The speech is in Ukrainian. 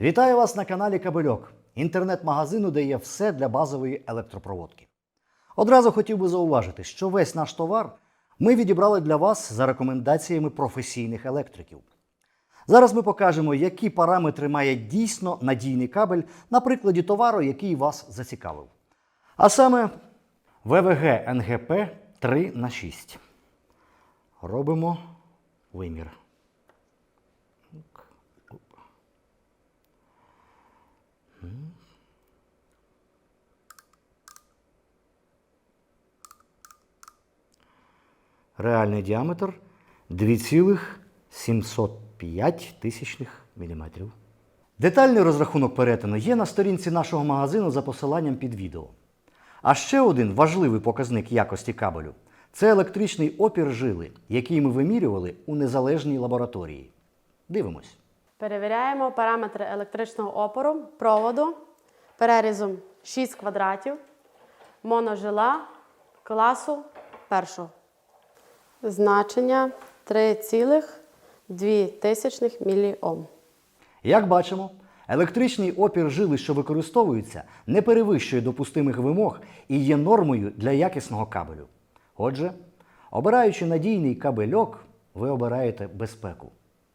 Вітаю вас на каналі Кабельок, інтернет-магазину, де є все для базової електропроводки. Одразу хотів би зауважити, що весь наш товар ми відібрали для вас за рекомендаціями професійних електриків. Зараз ми покажемо, які параметри має дійсно надійний кабель на прикладі товару, який вас зацікавив. А саме ВВГ НГП 3 на 6 Робимо вимір. Так, Реальний діаметр 2,705 тисячних міліметрів. Детальний розрахунок перетину є на сторінці нашого магазину за посиланням під відео. А ще один важливий показник якості кабелю це електричний опір жили, який ми вимірювали у незалежній лабораторії. Дивимось. Перевіряємо параметри електричного опору проводу перерізом 6 квадратів моножила класу першого. Значення 3,2 мОм. Як бачимо, електричний опір жили, що використовується, не перевищує допустимих вимог і є нормою для якісного кабелю. Отже, обираючи надійний кабельок, ви обираєте безпеку.